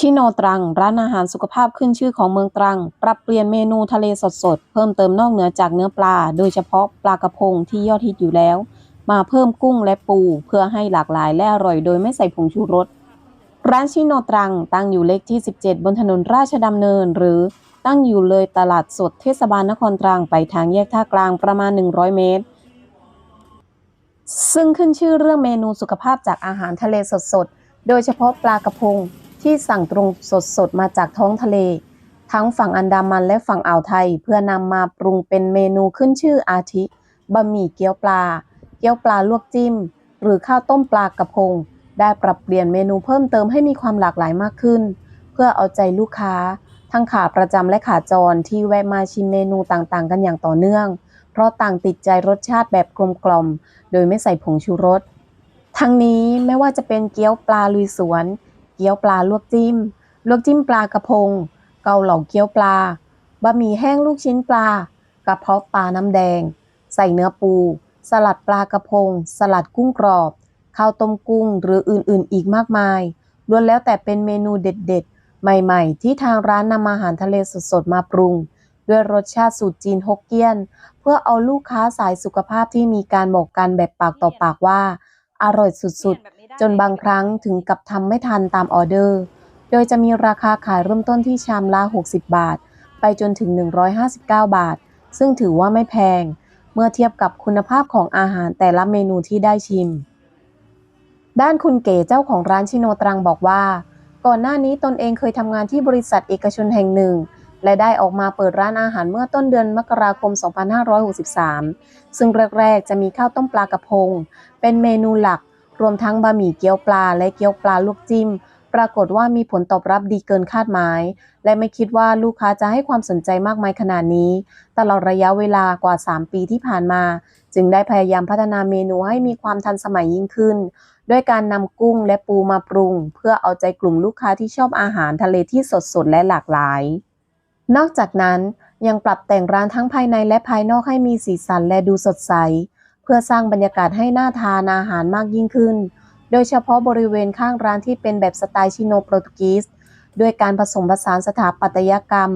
ชิโนตรัง ร้านอาหารสุขภาพขึ้นชื่อของเมืองตรัง ปรับเปลี่ยนเมนูทะเลสดๆ เพิ่มเติมนอกเหนือจากเนื้อปลา โดยเฉพาะปลากระพงที่ยอดฮิตอยู่แล้ว มาเพิ่มกุ้งและปู เพื่อให้หลากหลายและอร่อยโดยไม่ใส่ผงชูรส ร้านชิโนตรัง ตั้งอยู่เลขที่ 17 บนถนนราชดำเนิน หรือตั้งอยู่เลยตลาดสดเทศบาลนครตรังไปทางแยกท่ากลางประมาณ 100 เมตรซึ่งขึ้นชื่อเรื่องเมนูสุขภาพจากอาหารทะเลสดๆ โดยเฉพาะปลากระพง ที่สั่งตรงสดๆมาจากท้องทะเล ทั้งฝั่งอันดามันและฝั่งอ่าวไทย เพื่อนำมาปรุงเป็นเมนูขึ้นชื่ออาทิบะหมี่เกี๊ยวปลา เกี๊ยวปลาลวกจิ้ม หรือข้าวต้มปลากระพง ได้ปรับเปลี่ยนเมนูเพิ่มเติมให้มีความหลากหลายมากขึ้น เพื่อเอาใจลูกค้า ทั้งขาประจำและขาจรที่แวะมาชิมเมนูต่างๆ กันอย่างต่อเนื่อง เพราะต่างติดใจรสชาติแบบกลมกล่อม โดยไม่ใส่ผงชูรสทั้งนี้ไม่ว่าจะเป็นเกี๊ยวปลาลุยสวน เกี๊ยวปลาลวกจิ้ม ลวกจิ้มปลากระพง เกาเหลาเกี๊ยวปลา บะหมี่แห้งลูกชิ้นปลา กระเพาะปลาน้ำแดง ใส่เนื้อปู สลัดปลากระพง สลัดกุ้งกรอบ ข้าวต้มกุ้งหรืออื่นๆ อีกมากมาย ล้วนแล้วแต่เป็นเมนูเด็ดๆ ใหม่ๆ ที่ทางร้านนำอาหารทะเลสดๆ มาปรุง ด้วยรสชาติสูตรจีนฮกเกี้ยน เพื่อเอาลูกค้าสายสุขภาพที่มีการบอกกันแบบปากต่อปากว่า อร่อยสุดๆ จนบางครั้งถึงกับทำไม่ทันตามออเดอร์ โดยจะมีราคาขายเริ่มต้นที่ชามละ 60 บาท ไปจนถึง 159 บาท ซึ่งถือว่าไม่แพง เมื่อเทียบกับคุณภาพของอาหารแต่ละเมนูที่ได้ชิม ด้านคุณเก๋เจ้าของร้านชิโนตรังบอกว่า ก่อนหน้านี้ตนเองเคยทำงานที่บริษัทเอกชนแห่งหนึ่งและได้ออกมาเปิดร้านอาหารเมื่อต้นเดือนมกราคม 2563 ซึ่งแรก ๆ จะมีข้าวต้มปลากระพง เป็นเมนูหลัก รวมทั้งบะหมี่เกี๊ยวปลาและเกี๊ยวปลาลวกจิ้ม ปรากฏว่ามีผลตอบรับดีเกินคาดหมาย และไม่คิดว่าลูกค้าจะให้ความสนใจมากมายขนาดนี้ ตลอดระยะเวลากว่า 3 ปีที่ผ่านมา จึงได้พยายามพัฒนาเมนูให้มีความทันสมัยยิ่งขึ้น ด้วยการนำกุ้งและปูมาปรุง เพื่อเอาใจกลุ่มลูกค้าที่ชอบอาหารทะเลที่สดๆและหลากหลาย นอกจากนั้นยังปรับแต่งร้านทั้งภายในและภายนอกให้มีสีสันและดูสดใส เพื่อสร้างบรรยากาศให้น่าทานอาหารมากยิ่งขึ้น โดยเฉพาะบริเวณข้างร้านที่เป็นแบบสไตล์ชิโนโปรตุกีสด้วยการผสมผสานสถาปัตยกรรม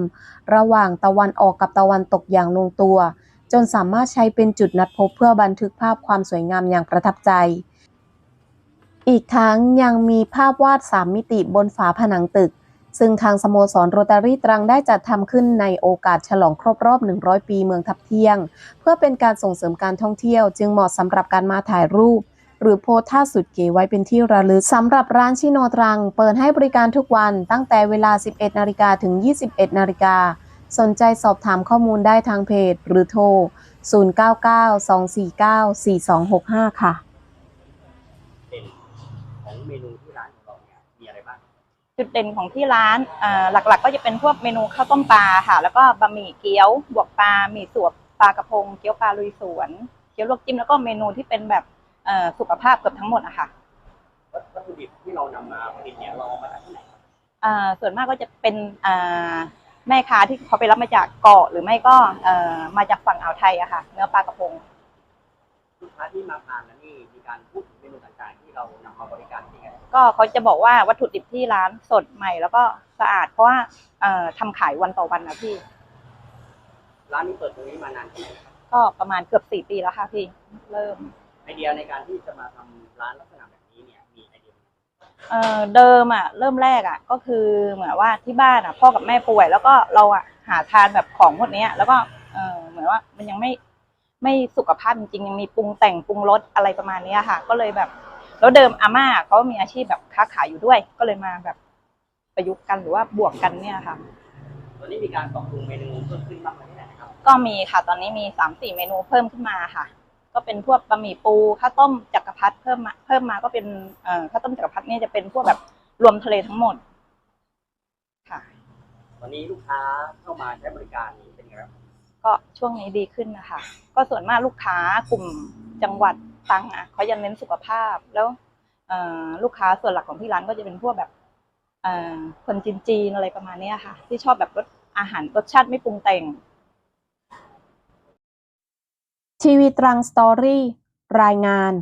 ระหว่างตะวันออกกับตะวันตกอย่างลงตัว จนสามารถใช้เป็นจุดนัดพบเพื่อบันทึกภาพความสวยงามอย่างประทับใจ อีกทั้งยังมีภาพวาด3มิติบนฝาผนังตึก ซึ่งทางสโมสรโรตารี่ตรังได้จัดทำขึ้นในโอกาสฉลองครบรอบ 100 ปีเมืองทับเที่ยง เพื่อเป็นการส่งเสริมการท่องเที่ยว จึงเหมาะสำหรับการมาถ่ายรูป หรือโพสท่าสุดเก๋ไว้เป็นที่ระลึกสำหรับร้านชิโนตรัง เปิดให้บริการทุกวันตั้งแต่เวลา 11นาฬิกาถึง 21นาฬิกาสนใจสอบถามข้อมูลได้ทางเพจ หรือโทร 0992494265 ค่ะเด่นของเมนู จุดเด่นของที่ร้านเอ่อหลักๆก็จะเป็นพวกเมนูข้าวต้มปลาค่ะ แล้วก็บะหมี่เกี๊ยว บวกปลาหมี่สวบปลากระพง เกี๊ยวปลาลุยสวน เกี๊ยวลวกจิ้มแล้วก็เมนูที่เป็นแบบเอ่อสุขภาพเกือบทั้งหมดอะค่ะวัตวัตถุดิบที่เรานำมาผลิตเนี่ยเราเอามาจากที่ไหนครับเอ่อส่วนมากก็จะเป็นเอ่อแม่ค้าที่เขาไปรับมาจากเกาะหรือไม่ก็เอ่อมาจากฝั่งอ่าวไทยอะค่ะ เนื้อปลากระพง ลูกค้าที่มาทานแล้วนี่มีการพูดถึงเมนูต่างๆ ที่เรานำมาบริการยังไงก็เขาจะบอกว่าวัตถุดิบที่ร้านสดใหม่แล้วก็สะอาด เพราะว่าเอ่อทำขายวันต่อวันนะพี่ ร้านนี้เปิดตรงนี้มานานแค่ไหนครับก็ประมาณเกือบสี่ปีแล้วค่ะพี่ เริ่ม ไอเดียในการที่จะมาทำร้านลักษณะแบบนี้เนี่ยมีไอเดียไหมเอ่อเดิมอะเริ่มแรกอะก็คือเหมือนว่าที่บ้านอะพ่อกับแม่ป่วย แล้วก็เราอะหาทานแบบของพวกเนี้ย แล้วก็เออเหมือนว่ามันยังไม่ ไม่สุขภาพจริงๆ ยังมีปรุงแต่งปรุงรสอะไรประมาณเนี้ยค่ะ ก็เลยแบบ แล้วเดิมอาม่าเขามีอาชีพแบบค้าขายอยู่ด้วย ก็เลยมาแบบประยุกต์กันหรือว่าบวกกันเนี่ยค่ะ ตอนนี้มีการปรับปรุงเมนูเพิ่มขึ้นมากน้อยแค่ไหนครับ ก็มีค่ะ ตอนนี้มีสามสี่เมนูเพิ่มขึ้นมาค่ะ ก็เป็นพวกบะหมี่ปูข้าวต้มจักรพรรดิเพิ่มมาเพิ่มมาก็เป็นเอ่อข้าวต้มจักรพรรดิเนี่ยจะเป็นพวกแบบรวมทะเลทั้งหมด ค่ะตอนนี้ลูกค้าเข้ามาใช้บริการ ก็ช่วงนี้ดีขึ้นนะคะ ก็ส่วนมากลูกค้ากลุ่มจังหวัดตังอะเขายังเน้นสุขภาพแล้วลูกค้าส่วนหลักของที่ร้านก็จะเป็นพวกแบบเอ่อคนจีนๆอะไรประมาณนี้ค่ะ ที่ชอบแบบรสอาหารรสชาติไม่ปรุงแต่ง ทีวีตรังสตอรี่รายงาน